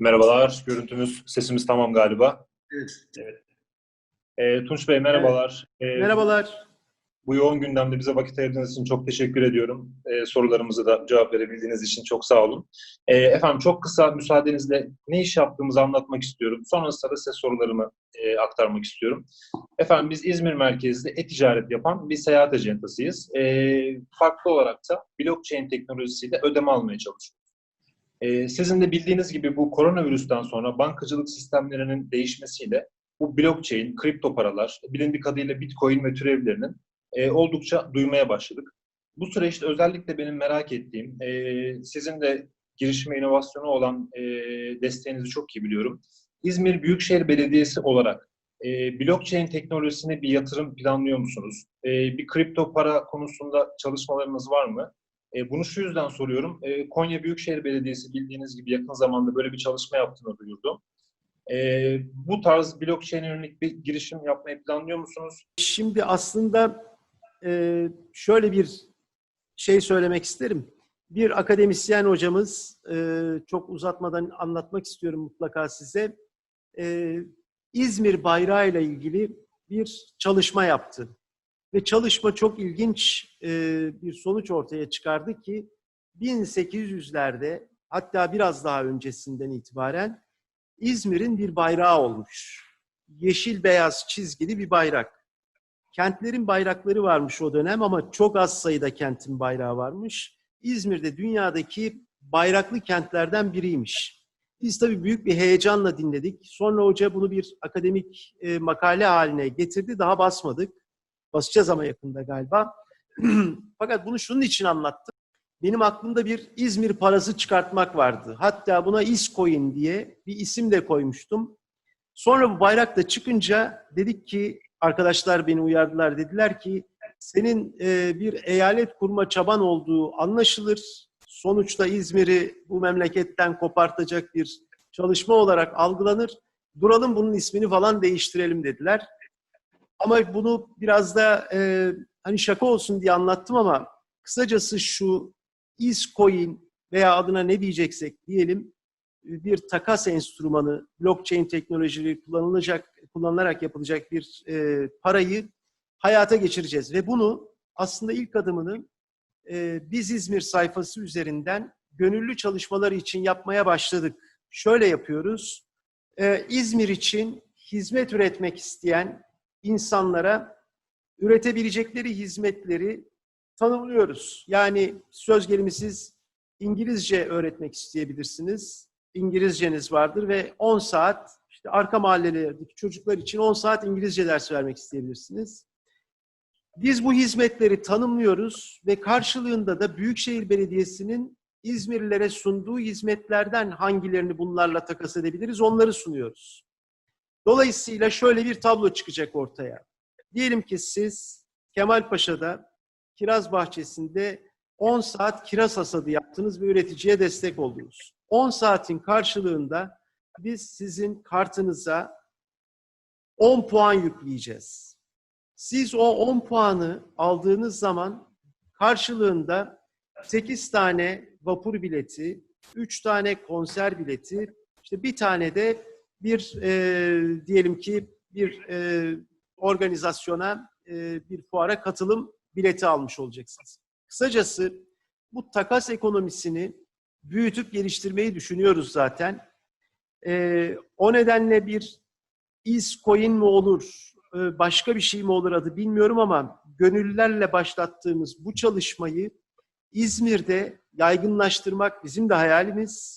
Merhabalar, görüntümüz, sesimiz tamam galiba. Evet. Ee, Tunç Bey merhabalar. Ee, Merhabalar. Bu yoğun gündemde bize vakit ayırdığınız için çok teşekkür ediyorum. Ee, sorularımıza da cevap verebildiğiniz için çok sağ olun. Ee, efendim çok kısa müsaadenizle ne iş yaptığımızı anlatmak istiyorum. Sonrasında da size sorularımı e, aktarmak istiyorum. Efendim biz İzmir merkezli e-ticaret yapan bir seyahat ajantasıyız. Ee, farklı olarak da blockchain teknolojisiyle ödeme almaya çalışıyoruz. Ee, sizin de bildiğiniz gibi bu koronavirüsten sonra bankacılık sistemlerinin değişmesiyle bu blockchain, kripto paralar, bilindik adıyla bitcoin ve türevlerinin e, oldukça duymaya başladık. Bu süreçte özellikle benim merak ettiğim, e, sizin de girişim ve inovasyonu olan e, desteğinizi çok iyi biliyorum. İzmir Büyükşehir Belediyesi olarak e, blockchain teknolojisine bir yatırım planlıyor musunuz? E, bir kripto para konusunda çalışmalarınız var mı? E, bunu şu yüzden soruyorum. E, Konya Büyükşehir Belediyesi bildiğiniz gibi yakın zamanda böyle bir çalışma yaptığını duyurdu. E, bu tarz blockchain'e yönelik bir girişim yapmayı planlıyor musunuz? Şimdi aslında e, şöyle bir şey söylemek isterim. Bir akademisyen hocamız, e, çok uzatmadan anlatmak istiyorum mutlaka size. E, İzmir bayrağı ile ilgili bir çalışma yaptı. Ve çalışma çok ilginç e, bir sonuç ortaya çıkardı ki 1800'lerde hatta biraz daha öncesinden itibaren İzmir'in bir bayrağı olmuş. Yeşil beyaz çizgili bir bayrak. Kentlerin bayrakları varmış o dönem ama çok az sayıda kentin bayrağı varmış. İzmir'de dünyadaki bayraklı kentlerden biriymiş. Biz tabii büyük bir heyecanla dinledik. Sonra hoca bunu bir akademik e, makale haline getirdi. Daha basmadık. Basacağız ama yakında galiba. Fakat bunu şunun için anlattım. Benim aklımda bir İzmir parası çıkartmak vardı. Hatta buna İzcoin diye bir isim de koymuştum. Sonra bu bayrak da çıkınca dedik ki arkadaşlar beni uyardılar dediler ki senin e, bir eyalet kurma çaban olduğu anlaşılır. Sonuçta İzmir'i bu memleketten kopartacak bir çalışma olarak algılanır. Duralım bunun ismini falan değiştirelim dediler. Ama bunu biraz da e, hani şaka olsun diye anlattım ama kısacası şu Iscoin veya adına ne diyeceksek diyelim bir takas enstrümanı, blockchain teknolojileri kullanılacak, kullanılarak yapılacak bir e, parayı hayata geçireceğiz. Ve bunu aslında ilk adımını e, Biz İzmir sayfası üzerinden gönüllü çalışmaları için yapmaya başladık. Şöyle yapıyoruz. E, İzmir için hizmet üretmek isteyen insanlara üretebilecekleri hizmetleri tanımlıyoruz. Yani söz gelimi siz İngilizce öğretmek isteyebilirsiniz. İngilizceniz vardır ve 10 saat işte arka mahallelerdeki çocuklar için 10 saat İngilizce ders vermek isteyebilirsiniz. Biz bu hizmetleri tanımlıyoruz ve karşılığında da Büyükşehir Belediyesi'nin İzmirlilere sunduğu hizmetlerden hangilerini bunlarla takas edebiliriz onları sunuyoruz. Dolayısıyla şöyle bir tablo çıkacak ortaya. Diyelim ki siz Kemalpaşa'da kiraz bahçesinde 10 saat kiraz hasadı yaptınız ve üreticiye destek oldunuz. 10 saatin karşılığında biz sizin kartınıza 10 puan yükleyeceğiz. Siz o 10 puanı aldığınız zaman karşılığında 8 tane vapur bileti, 3 tane konser bileti, işte bir tane de bir e, diyelim ki bir e, organizasyona, e, bir fuara katılım bileti almış olacaksınız. Kısacası bu takas ekonomisini büyütüp geliştirmeyi düşünüyoruz zaten. Ee, o nedenle bir Iscoin mi olur, başka bir şey mi olur adı bilmiyorum ama gönüllülerle başlattığımız bu çalışmayı İzmir'de yaygınlaştırmak bizim de hayalimiz.